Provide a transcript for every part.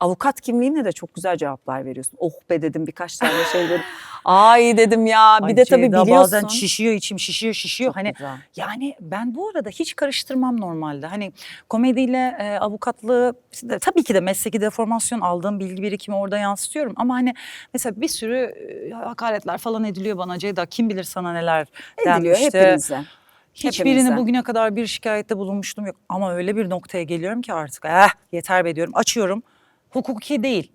avukat kimliğinle de çok güzel cevaplar veriyorsun. Oh be dedim birkaç tane şey dedim. Ay dedim ya bir Ay de tabii Ceyda, biliyorsun. Bazen şişiyor içim şişiyor şişiyor. Çok hani güzel. yani ben bu arada hiç karıştırmam normalde. Hani komediyle e, avukatlığı işte tabii ki de mesleki deformasyon aldığım bilgi birikimi orada yansıtıyorum. Ama hani mesela bir sürü e, hakaretler falan ediliyor bana Ceyda. Kim bilir sana neler Ediliyor denmişti. hepinize. Hiçbirini hepimize. bugüne kadar bir şikayette bulunmuştum yok. Ama öyle bir noktaya geliyorum ki artık eh yeter be diyorum. Açıyorum. Hukuki değil.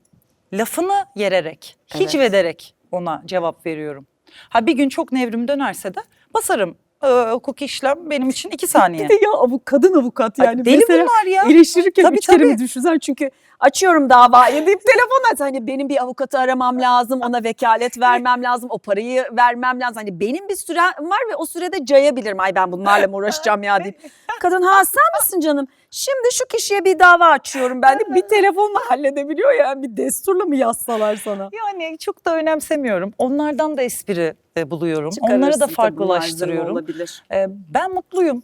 Lafını yererek, hiç Evet. ederek ona cevap veriyorum. Ha bir gün çok nevrim dönerse de basarım. Ee, hukuki işlem benim için iki saniye. Bir de ya avuk, kadın avukat Ay, yani. deli mesela bunlar ya. eleştirirken Tabii, üç kere mi tabii. düşünsen çünkü açıyorum davayı deyip telefon aç. Hani benim bir avukatı aramam lazım, ona vekalet vermem lazım, o parayı vermem lazım. Hani benim bir sürem var ve o sürede cayabilirim. Ay ben bunlarla mı uğraşacağım ya deyip. Kadın ha sen misin canım? Şimdi şu kişiye bir dava açıyorum ben de bir telefonla halledebiliyor ya. Bir desturla mı yazsalar sana? Yani çok da önemsemiyorum. Onlardan da espri e, buluyorum. Onları da farklılaştırıyorum. Ee, ben mutluyum.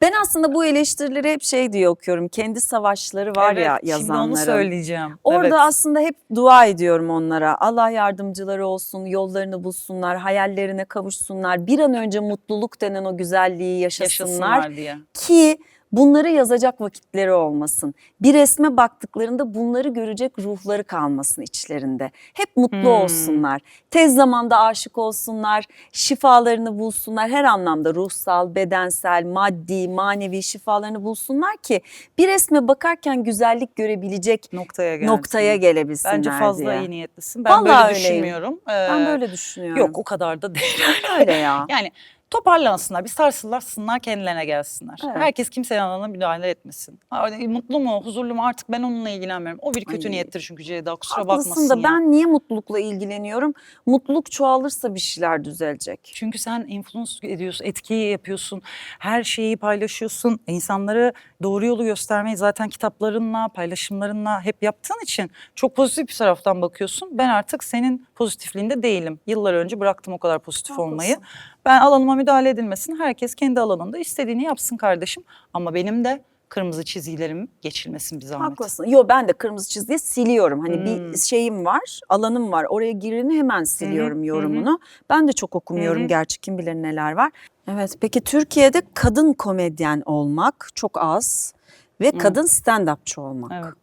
Ben aslında bu eleştirileri hep şey diye okuyorum. Kendi savaşları var ya Evet, Şimdi onu yazanların. söyleyeceğim. Orada Evet. aslında hep dua ediyorum onlara. Allah yardımcıları olsun, yollarını bulsunlar, hayallerine kavuşsunlar. Bir an önce mutluluk denen o güzelliği yaşasınlar, yaşasınlar diye. ki bunları yazacak vakitleri olmasın. Bir resme baktıklarında bunları görecek ruhları kalmasın içlerinde. Hep mutlu Hmm. olsunlar. Tez zamanda aşık olsunlar, şifalarını bulsunlar. Her anlamda ruhsal, bedensel, maddi, manevi şifalarını bulsunlar ki bir resme bakarken güzellik görebilecek Noktaya gelsin. noktaya gelebilsinler Bence fazla diye. iyi niyetlisin. Ben Vallahi böyle öyleyim. düşünmüyorum. Ee, Ben böyle düşünüyorum. Yok o kadar da değil. öyle ya. Yani toparlansınlar, bir sarsılarsınlar, kendilerine gelsinler. Evet. Herkes kimsenin alanına müdahale etmesin. Mutlu mu, huzurlu mu artık ben onunla ilgilenmiyorum. O bir kötü Ay. niyettir çünkü Ceyda kusura Haklısın bakmasın da ya. ben niye mutlulukla ilgileniyorum? Mutluluk çoğalırsa bir şeyler düzelecek. Çünkü sen influence ediyorsun, etkiyi yapıyorsun, her şeyi paylaşıyorsun. İnsanları doğru yolu göstermeyi zaten kitaplarınla, paylaşımlarınla hep yaptığın için çok pozitif bir taraftan bakıyorsun. Ben artık senin pozitifliğinde değilim. Yıllar önce bıraktım o kadar pozitif olmayı. Ben alanıma müdahale edilmesin. Herkes kendi alanında istediğini yapsın kardeşim. Ama benim de kırmızı çizgilerim geçilmesin bir zahmet. Haklısın. Yo ben de kırmızı çizgiyi siliyorum. Hani Hmm. bir şeyim var, alanım var. Oraya gireni hemen siliyorum hı. yorumunu. Ben de çok okumuyorum hı. gerçi kim bilir neler var. Evet peki Türkiye'de kadın komedyen olmak çok az ve kadın stand-upçı olmak. Evet.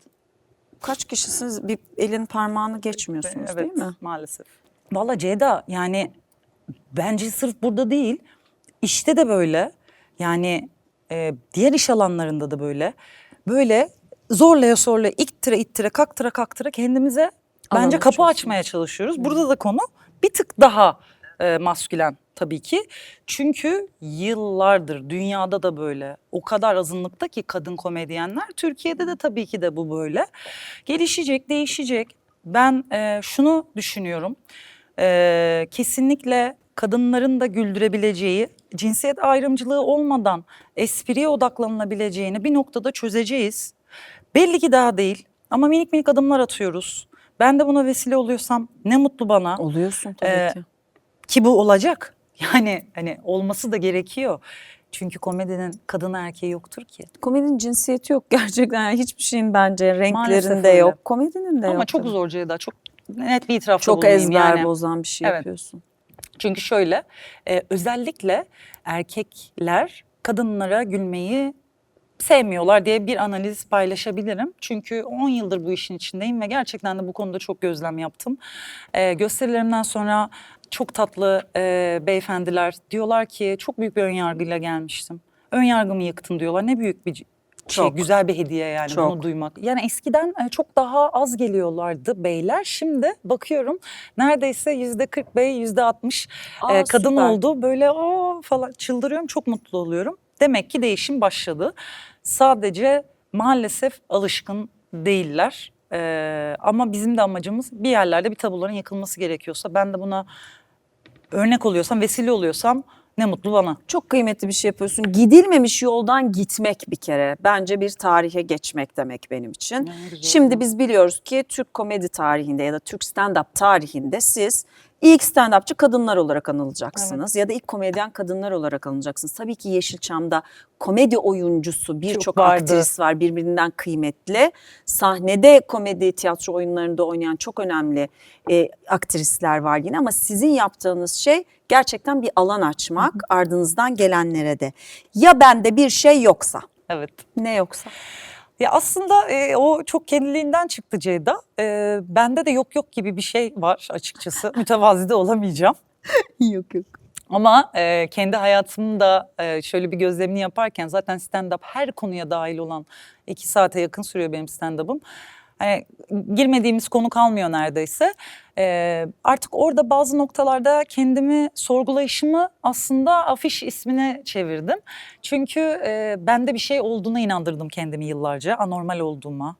Kaç kişisiniz? Bir elin parmağını geçmiyorsunuz evet, değil mi? maalesef. Valla Ceyda yani bence sırf burada değil işte de böyle yani e, diğer iş alanlarında da böyle böyle zorlaya zorlaya ittire ittire kaktıra kaktıra kendimize Alan bence kapı açmaya çalışıyoruz. Burada da konu bir tık daha e, maskülen tabii ki. Çünkü yıllardır dünyada da böyle o kadar azınlıkta ki kadın komedyenler. Türkiye'de de tabii ki de bu böyle. Gelişecek, değişecek. Ben e, şunu düşünüyorum. E, kesinlikle kadınların da güldürebileceği, cinsiyet ayrımcılığı olmadan espriye odaklanılabileceğini bir noktada çözeceğiz. Belli ki daha değil ama minik minik adımlar atıyoruz. Ben de buna vesile oluyorsam ne mutlu bana Oluyorsun tabii Ee, ki. ki bu olacak. Yani hani olması da gerekiyor. Çünkü komedinin kadın erkeği yoktur ki. Komedinin cinsiyeti yok gerçekten. Yani hiçbir şeyin bence renklerinde yok. Komedinin de Ama yok. çok zor Ceyda. Çok net bir itirafta Çok bulunayım ezber yani. bozan bir şey Evet. yapıyorsun. Çünkü şöyle e, özellikle erkekler kadınlara gülmeyi sevmiyorlar diye bir analiz paylaşabilirim. Çünkü 10 yıldır bu işin içindeyim ve gerçekten de bu konuda çok gözlem yaptım. E, gösterilerimden sonra çok tatlı e, beyefendiler diyorlar ki çok büyük bir ön yargıyla gelmiştim. Ön yargımı yıktın diyorlar. Ne büyük bir şey, Çok. güzel bir hediye yani Çok. bunu duymak. Yani eskiden e, çok daha az geliyorlardı beyler. Şimdi bakıyorum neredeyse yüzde 40 bey, yüzde 60 Aa, e, kadın süper. oldu. Böyle o falan çıldırıyorum, çok mutlu oluyorum. Demek ki değişim başladı. Sadece maalesef alışkın değiller. E, ama bizim de amacımız bir yerlerde bir tabuların yıkılması gerekiyorsa ben de buna örnek oluyorsam, vesile oluyorsam ne mutlu bana. Çok kıymetli bir şey yapıyorsun. Gidilmemiş yoldan gitmek bir kere. Bence bir tarihe geçmek demek benim için. Şimdi biz biliyoruz ki Türk komedi tarihinde ya da Türk stand-up tarihinde siz İlk stand-upçı kadınlar olarak anılacaksınız ya da ilk komedyen kadınlar olarak anılacaksınız. Tabii ki Yeşilçam'da komedi oyuncusu birçok aktris var birbirinden kıymetli. Sahnede komedi tiyatro oyunlarında oynayan çok önemli e, aktrisler var yine ama sizin yaptığınız şey gerçekten bir alan açmak ardınızdan gelenlere de. Ya bende bir şey yoksa Evet. ne yoksa? Ya aslında e, o çok kendiliğinden çıktı Ceyda. E, bende de yok yok gibi bir şey var açıkçası. Mütevazi de olamayacağım. yok yok. Ama e, kendi hayatımda e, şöyle bir gözlemini yaparken zaten stand-up her konuya dahil olan iki saate yakın sürüyor benim stand-up'ım. Hani girmediğimiz konu kalmıyor neredeyse. E, artık orada bazı noktalarda kendimi sorgulayışımı aslında afiş ismine çevirdim. Çünkü e, bende bir şey olduğuna inandırdım kendimi yıllarca. Anormal olduğuma,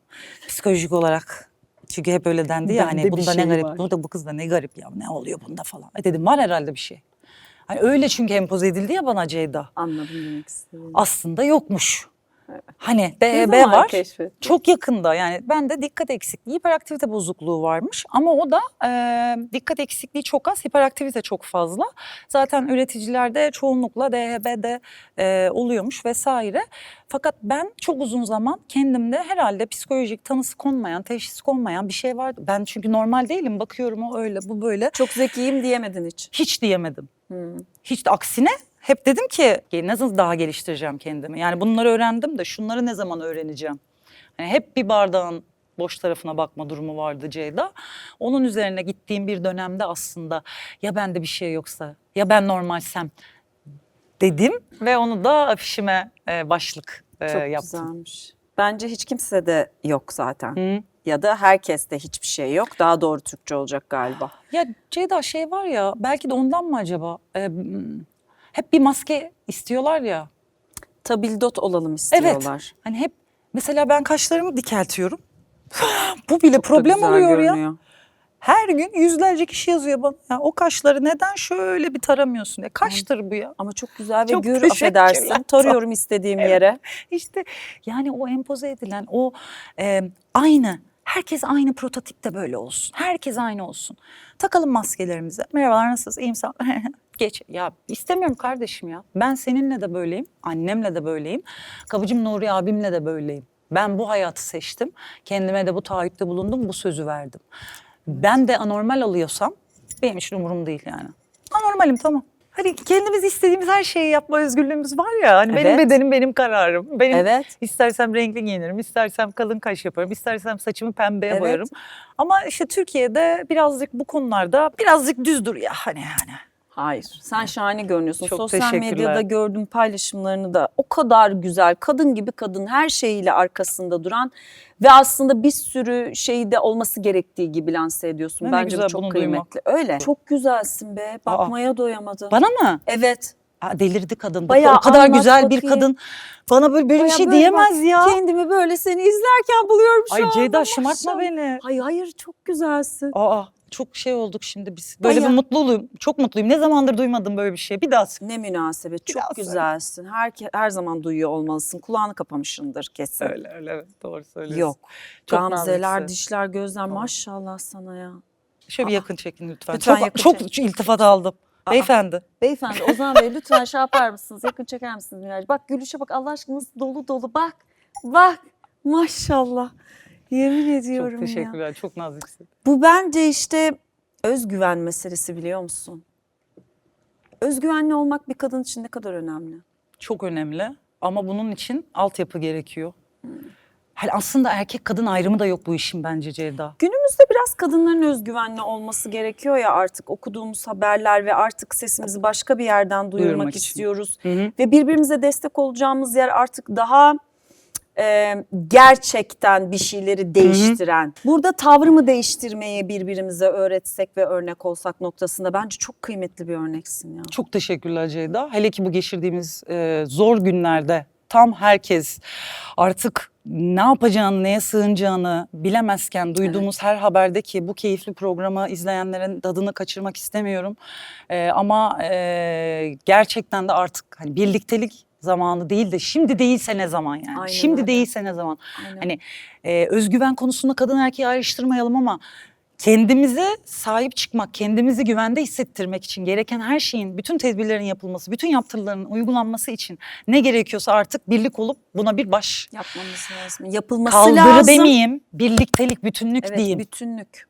psikolojik olarak. Çünkü hep öyle dendi ya hani bunda şey ne garip, var. burada bu kız da ne garip ya ne oluyor bunda falan. E dedim var herhalde bir şey. Hani öyle çünkü empoze edildi ya bana Ceyda. Anladım demek istedim. Aslında yokmuş. Hani zaman var. keşfettin? Çok yakında yani bende dikkat eksikliği, hiperaktivite bozukluğu varmış. Ama o da e, dikkat eksikliği çok az, hiperaktivite çok fazla. Zaten üreticilerde çoğunlukla DHB'de e, oluyormuş vesaire. Fakat ben çok uzun zaman kendimde herhalde psikolojik tanısı konmayan, teşhis konmayan bir şey vardı. Ben çünkü normal değilim. Bakıyorum o öyle, bu böyle. Çok zekiyim diyemedin hiç. Hiç diyemedim. Hmm. Hiç de aksine hep dedim ki nasıl daha geliştireceğim kendimi. Yani bunları öğrendim de şunları ne zaman öğreneceğim. Hani hep bir bardağın boş tarafına bakma durumu vardı Ceyda. Onun üzerine gittiğim bir dönemde aslında ya bende bir şey yoksa ya ben normalsem dedim ve onu da afişime e, başlık e, Çok yaptım. güzelmiş. Bence hiç kimse de yok zaten. Hı. Ya da herkeste hiçbir şey yok. Daha doğru Türkçe olacak galiba. Ya Ceyda şey var ya belki de ondan mı acaba? E, m, hep bir maske istiyorlar ya. Tabildot olalım istiyorlar. Hani hep mesela ben kaşlarımı dikeltiyorum. Bu bile Çok problem oluyor ya. görünüyor. Her gün yüzlerce kişi yazıyor bana. Ya o kaşları neden şöyle bir taramıyorsun? Ya kaştır bu ya. Ama çok güzel ve Çok gür affedersin. Tarıyorum istediğim yere. İşte yani o empoze edilen o e, aynı. Herkes aynı prototipte böyle olsun. Herkes aynı olsun. Takalım maskelerimizi. Merhabalar nasılsınız? İyiyim sağ. Geç. Ya istemiyorum kardeşim ya. Ben seninle de böyleyim. Annemle de böyleyim. Kapıcım Nuri abimle de böyleyim. Ben bu hayatı seçtim. Kendime de bu taahhütte bulundum. Bu sözü verdim. Ben de anormal alıyorsam benim için umurum değil yani. Anormalim tamam. Hani kendimiz istediğimiz her şeyi yapma özgürlüğümüz var ya. Hani benim Evet. bedenim benim kararım. Benim Evet. İstersem renkli giyinirim, istersem kalın kaş yaparım, istersem saçımı pembeye Evet. boyarım. Ama işte Türkiye'de birazcık bu konularda birazcık düz dur ya hani yani. Hayır. Sen şahane görünüyorsun. Çok Sosyal medyada gördüğüm paylaşımlarını da o kadar güzel. Kadın gibi kadın her şeyiyle arkasında duran ve aslında bir sürü şeyi de olması gerektiği gibi lanse ediyorsun. Ne Bence güzel bu çok bunu kıymetli. Öyle. Çok güzelsin be. Bakmaya doyamadım. Bana mı? Evet. Aa, delirdi kadın. Bayağı o kadar anlat güzel bir bakayım. kadın bana böyle, böyle bir Baya şey böyle diyemez bak, ya. Kendimi böyle seni izlerken buluyorum şu Ay. Ceyda şımartma beni. Hayır hayır çok güzelsin. Aa çok şey olduk şimdi biz. Böyle Bayağı. bir mutluyum. Çok mutluyum. Ne zamandır duymadım böyle bir şey. Bir daha söyle. Ne münasebet. Çok güzelsin. Her, her zaman duyuyor olmalısın. Kulağını kapamışsındır kesin. Öyle öyle evet doğru söylüyorsun. Yok. Çok Gamzeler, naziksin. dişler, gözler maşallah sana ya. Şöyle bir Aa. yakın çekin lütfen. Lütfen çok yakın çok çekin. iltifat aldım. Aa. Beyefendi. Beyefendi Ozan Bey lütfen şey yapar mısınız? Yakın çeker misiniz Miraj? Bak gülüşe bak Allah aşkına dolu dolu bak. Bak maşallah. Yemin ediyorum Çok ya. teşekkürler. Çok naziksin. Bu bence işte özgüven meselesi biliyor musun? Özgüvenli olmak bir kadın için ne kadar önemli. Çok önemli ama bunun için altyapı gerekiyor. Hani aslında erkek kadın ayrımı da yok bu işin bence Ceyda. Günümüzde biraz kadınların özgüvenli olması gerekiyor ya artık okuduğumuz haberler ve artık sesimizi başka bir yerden duyurmak, Duyurmak istiyoruz. Hı hı. Ve birbirimize destek olacağımız yer artık daha e, gerçekten bir şeyleri değiştiren. Burada tavrımı değiştirmeyi birbirimize öğretsek ve örnek olsak noktasında bence çok kıymetli bir örneksin ya. Çok teşekkürler Ceyda. Hele ki bu geçirdiğimiz e, zor günlerde tam herkes artık ne yapacağını, neye sığınacağını bilemezken duyduğumuz her haberde ki bu keyifli programı izleyenlerin tadını kaçırmak istemiyorum. E, ama e, gerçekten de artık hani birliktelik zamanı değil de şimdi değilse ne zaman yani? Aynen şimdi öyle. değilse ne zaman? Aynen. Hani e, özgüven konusunda kadın erkeği ayrıştırmayalım ama kendimize sahip çıkmak, kendimizi güvende hissettirmek için gereken her şeyin, bütün tedbirlerin yapılması, bütün yaptırıların uygulanması için ne gerekiyorsa artık birlik olup buna bir baş Yapmamız lazım. Yapılması kaldırı lazım. demeyeyim, birliktelik, bütünlük Evet, diyeyim. bütünlük.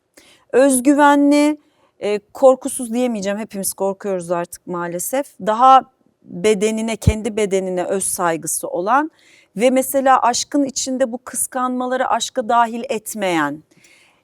Özgüvenli, e, korkusuz diyemeyeceğim. Hepimiz korkuyoruz artık maalesef. Daha bedenine, kendi bedenine öz saygısı olan ve mesela aşkın içinde bu kıskanmaları aşka dahil etmeyen,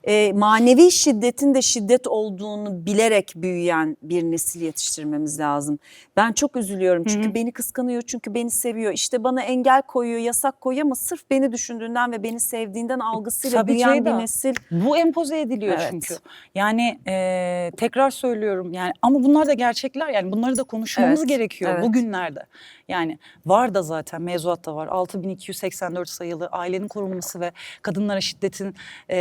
e, manevi şiddetin de şiddet olduğunu bilerek büyüyen bir nesil yetiştirmemiz lazım. Ben çok üzülüyorum çünkü Hı hı. beni kıskanıyor çünkü beni seviyor. İşte bana engel koyuyor, yasak koyuyor ama sırf beni düşündüğünden ve beni sevdiğinden algısıyla Tabii büyüyen bir Ceyda. nesil. Bu empoze ediliyor Evet. çünkü. Yani e, tekrar söylüyorum yani ama bunlar da gerçekler yani bunları da konuşmamız Evet, gerekiyor evet. bugünlerde. Yani var da zaten mevzuatta var 6284 sayılı ailenin korunması ve kadınlara şiddetin e,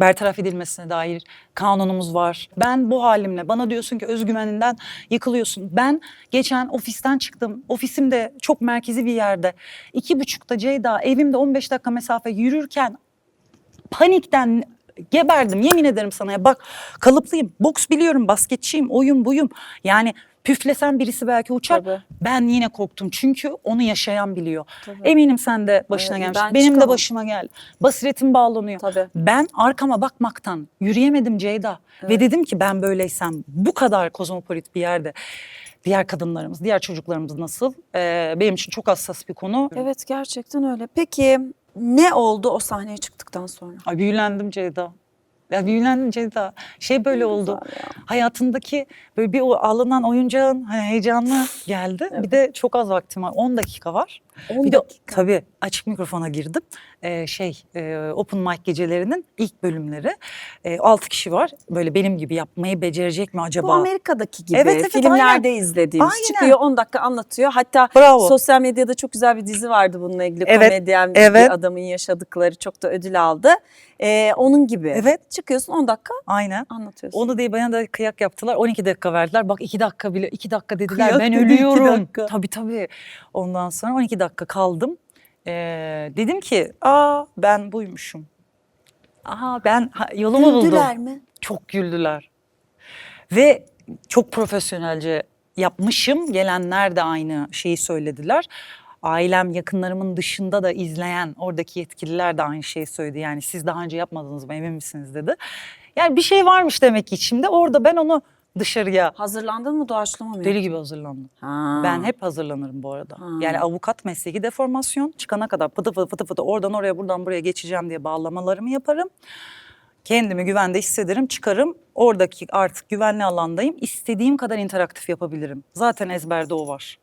bertaraf edilmesine dair kanunumuz var. Ben bu halimle bana diyorsun ki özgüveninden yıkılıyorsun. Ben geçen ofisten çıktım. Ofisim de çok merkezi bir yerde. İki buçukta Ceyda evimde 15 dakika mesafe yürürken panikten geberdim yemin ederim sana ya bak kalıplıyım boks biliyorum basketçiyim oyun buyum yani püflesen birisi belki uçar Tabii. ben yine korktum çünkü onu yaşayan biliyor Tabii. eminim sen de başına Evet, gelmiş ben benim de çıkamam. başıma gel basiretim bağlanıyor Tabii. ben arkama bakmaktan yürüyemedim Ceyda ve Evet. dedim ki ben böyleysem bu kadar kozmopolit bir yerde diğer kadınlarımız diğer çocuklarımız nasıl Ee, benim için çok hassas bir konu Evet gerçekten öyle. Peki ne oldu o sahneye çıktıktan sonra? Ay büyülendim Ceyda. Ya büyülendim Ceyda. Şey böyle oldu. Hayatımdaki böyle bir o alınan oyuncağın hani heyecanlı geldi. Bir de çok az vaktim var. 10 dakika var. 10 bir de dakika. tabii açık mikrofona girdim. Ee, şey e, open mic gecelerinin ilk bölümleri. E, 6 kişi var. Böyle benim gibi yapmayı becerecek mi acaba? Bu Amerika'daki gibi Evet, evet, filmlerde izlediğimiz. Aynen. Çıkıyor 10 dakika anlatıyor. Hatta Bravo. sosyal medyada çok güzel bir dizi vardı bununla ilgili. Evet, Komedyen evet. bir adamın yaşadıkları çok da ödül aldı. Ee, onun gibi. Evet. Çıkıyorsun 10 dakika Aynen. anlatıyorsun. Onu diye bana da kıyak yaptılar. 12 dakika verdiler. Bak 2 dakika bile 2 dakika dediler. Kıyak ben ölüyorum. Tabii tabii. Ondan sonra 12 dakika kaldım. Ee, dedim ki aa ben buymuşum. Aha ben ha, yolumu buldum. Güldüler mi? Çok güldüler. Ve çok profesyonelce yapmışım. Gelenler de aynı şeyi söylediler. Ailem, yakınlarımın dışında da izleyen oradaki yetkililer de aynı şeyi söyledi. Yani siz daha önce yapmadınız mı emin misiniz dedi. Yani bir şey varmış demek ki içimde. Orada ben onu dışarıya Hazırlandın mı doğaçlama mı? deli gibi hazırlandım. Ha. Ben hep hazırlanırım bu arada. Ha. Yani avukat mesleki deformasyon çıkana kadar fıtı fıtı fıtı fıtı oradan oraya buradan buraya geçeceğim diye bağlamalarımı yaparım. Kendimi güvende hissederim, çıkarım. Oradaki artık güvenli alandayım. İstediğim kadar interaktif yapabilirim. Zaten ezberde o var.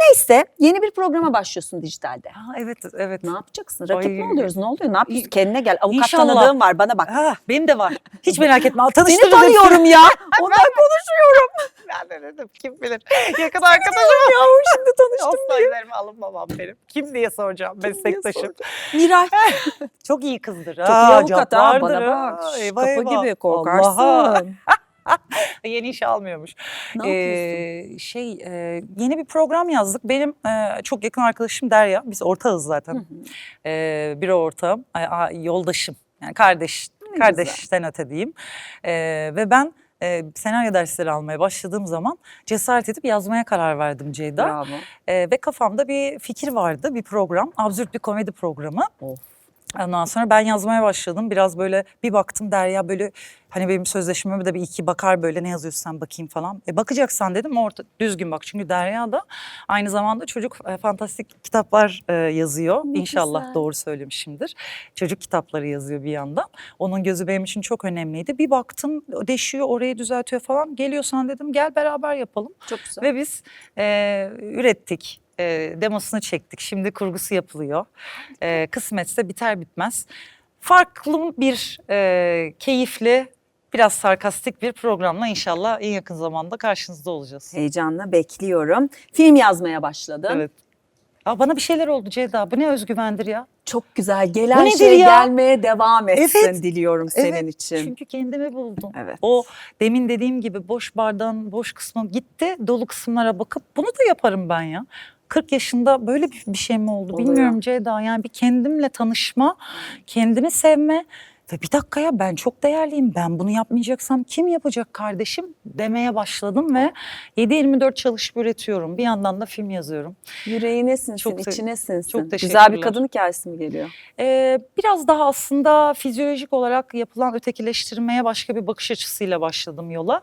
Neyse yeni bir programa başlıyorsun dijitalde. Ha, evet, evet. Ne yapacaksın? Rakip Ay. mi oluyoruz? Ne oluyor? Ne yapıyorsun? Kendine gel. Avukat İnşallah. tanıdığım var bana bak. Ha, benim de var. Hiç merak etme. Seni Tanıştırırım. tanıyorum ya. Ondan konuşuyorum. Ben de dedim kim bilir. Yakın arkadaşım. Yahu şimdi tanıştım. Asla üzerime alınmamam benim. Kim diye soracağım meslektaşım. Miray. Çok iyi kızdır. Çok iyi avukat ha. Bana bak. Şş, Kapı gibi korkarsın. Yeni iş almıyormuş. Ne Ee, şey e, yeni bir program yazdık. Benim e, çok yakın arkadaşım Derya. Biz ortağız zaten. Ee, bir ortağım, a- a- yoldaşım. Yani kardeş, Ne kardeşten öte diyeyim. Ee, ve ben e, senaryo dersleri almaya başladığım zaman cesaret edip yazmaya karar verdim Ceyda. Bravo. Ee, ve kafamda bir fikir vardı, bir program. Absürt bir komedi programı. Of. Ondan sonra ben yazmaya başladım. Biraz böyle bir baktım Derya böyle hani benim sözleşmeme de bir iki bakar böyle ne yazıyorsun sen bakayım falan. E bakacaksan dedim orta düzgün bak. Çünkü Derya da aynı zamanda çocuk e, fantastik kitaplar e, yazıyor. Ne İnşallah güzel. doğru söylemişimdir. Çocuk kitapları yazıyor bir yandan. Onun gözü benim için çok önemliydi. Bir baktım deşiyor orayı düzeltiyor falan. Geliyorsan dedim gel beraber yapalım. Çok güzel. Ve biz e, ürettik. E, demosunu çektik. Şimdi kurgusu yapılıyor. E, kısmetse biter bitmez. Farklı bir, e, keyifli, biraz sarkastik bir programla inşallah en yakın zamanda karşınızda olacağız. Heyecanla bekliyorum. Film yazmaya başladın. Evet. Aa, bana bir şeyler oldu Ceyda. Bu ne özgüvendir ya? Çok güzel. Gelen şey ya? gelmeye devam etsin Evet. diliyorum senin Evet, için. Çünkü kendimi buldum. Evet. O demin dediğim gibi boş bardağın boş kısmı gitti. Dolu kısımlara bakıp bunu da yaparım ben ya. 40 yaşında böyle bir, bir şey mi oldu Oluyor. bilmiyorum Ceyda. Yani bir kendimle tanışma, kendimi sevme Ve bir dakika ya ben çok değerliyim. Ben bunu yapmayacaksam kim yapacak kardeşim demeye başladım ve 7-24 çalışıp üretiyorum. Bir yandan da film yazıyorum. Yüreğine sinsin, Çok te- içine sinsin. çok Güzel bir teşekkürler. kadın hikayesi mi geliyor? Ee, biraz daha aslında fizyolojik olarak yapılan ötekileştirmeye başka bir bakış açısıyla başladım yola.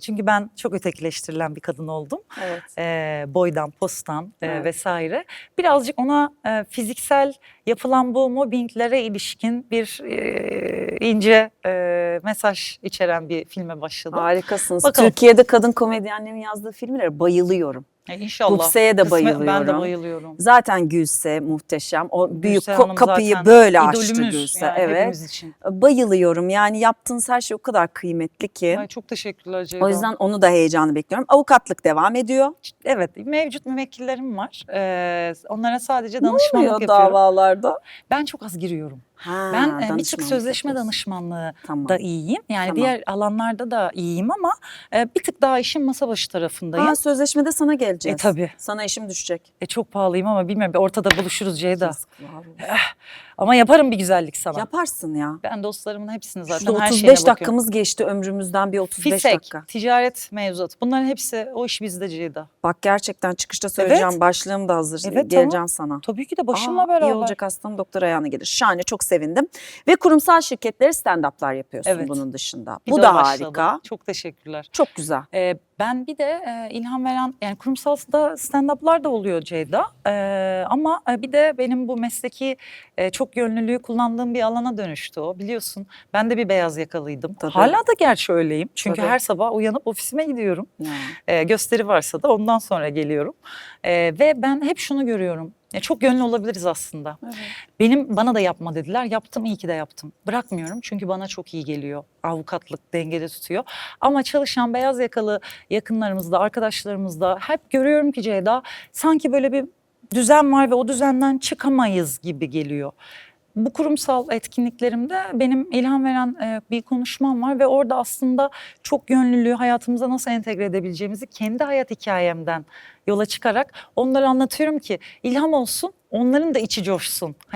Çünkü ben çok ötekileştirilen bir kadın oldum. Evet. Ee, boydan, postan e, Evet. vesaire. Birazcık ona e, fiziksel yapılan bu mobbinglere ilişkin bir e, ince e, mesaj içeren bir filme başladım. Harikasınız. Bakalım. Türkiye'de kadın komedyenlerin yazdığı filmlere bayılıyorum. E, inşallah. Gupse'ye de Kısmet- Ben de bayılıyorum. bayılıyorum. Zaten Gülse muhteşem. O büyük Gülse ko- Hanım kapıyı böyle açtı Gülse. yani evet. için. Bayılıyorum. Yani yaptığınız her şey o kadar kıymetli ki. Ay, çok teşekkürler Ceyda. O yüzden onu da heyecanlı bekliyorum. Avukatlık devam ediyor. Evet mevcut müvekkillerim var. Ee, onlara sadece Ne danışmanlık oluyor yapıyorum. davalarda? Ben çok az giriyorum. Ha, ben e, bir tık danışmanlık sözleşme yapıyorsun. danışmanlığı Tamam. da iyiyim. Yani Tamam. diğer alanlarda da iyiyim ama e, bir tık daha işin masa başı tarafındayım. Ha, sözleşmede sana geleceğiz. E tabii. Sana işim düşecek. E, çok pahalıyım ama bilmiyorum ortada buluşuruz Ceyda. Yazıklar olsun. Ama yaparım bir güzellik sana. Yaparsın ya. Ben dostlarımın hepsini zaten Şurada her 35 şeyine bakıyorum. dakikamız geçti ömrümüzden bir 35 Fisek, dakika. ticaret mevzuatı. Bunların hepsi o iş bizde Ceyda. Bak gerçekten çıkışta söyleyeceğim. Evet. Başlığım da hazır. Evet, Geleceğim tamam. sana. Tabii ki de başımla Aa, beraber. İyi olacak hastam doktor ayağına gelir. Şahane çok sevindim. Ve kurumsal şirketleri stand-up'lar yapıyorsun Evet. bunun dışında. Bir Bu de da başladı. harika. Çok teşekkürler. Çok güzel. Ee, ben bir de e, ilham veren yani kurumsalda stand-up'lar da oluyor Ceyda. Ee, ama e, bir de benim bu mesleki e, çok yönlülüğü kullandığım bir alana dönüştü o biliyorsun. Ben de bir beyaz yakalıydım. Tabii. Hala da gerçi öyleyim. Çünkü Tabii. her sabah uyanıp ofisime gidiyorum. Ya. Ee, gösteri varsa da ondan sonra geliyorum. Ee, ve ben hep şunu görüyorum. Ya çok yönlü olabiliriz aslında. Benim bana da yapma dediler. Yaptım iyi ki de yaptım. Bırakmıyorum çünkü bana çok iyi geliyor. Avukatlık dengede tutuyor. Ama çalışan beyaz yakalı yakınlarımızda, arkadaşlarımızda hep görüyorum ki Ceyda sanki böyle bir düzen var ve o düzenden çıkamayız gibi geliyor. Bu kurumsal etkinliklerimde benim ilham veren e, bir konuşmam var ve orada aslında çok yönlülüğü hayatımıza nasıl entegre edebileceğimizi kendi hayat hikayemden yola çıkarak onlara anlatıyorum ki ilham olsun, onların da içi coşsun.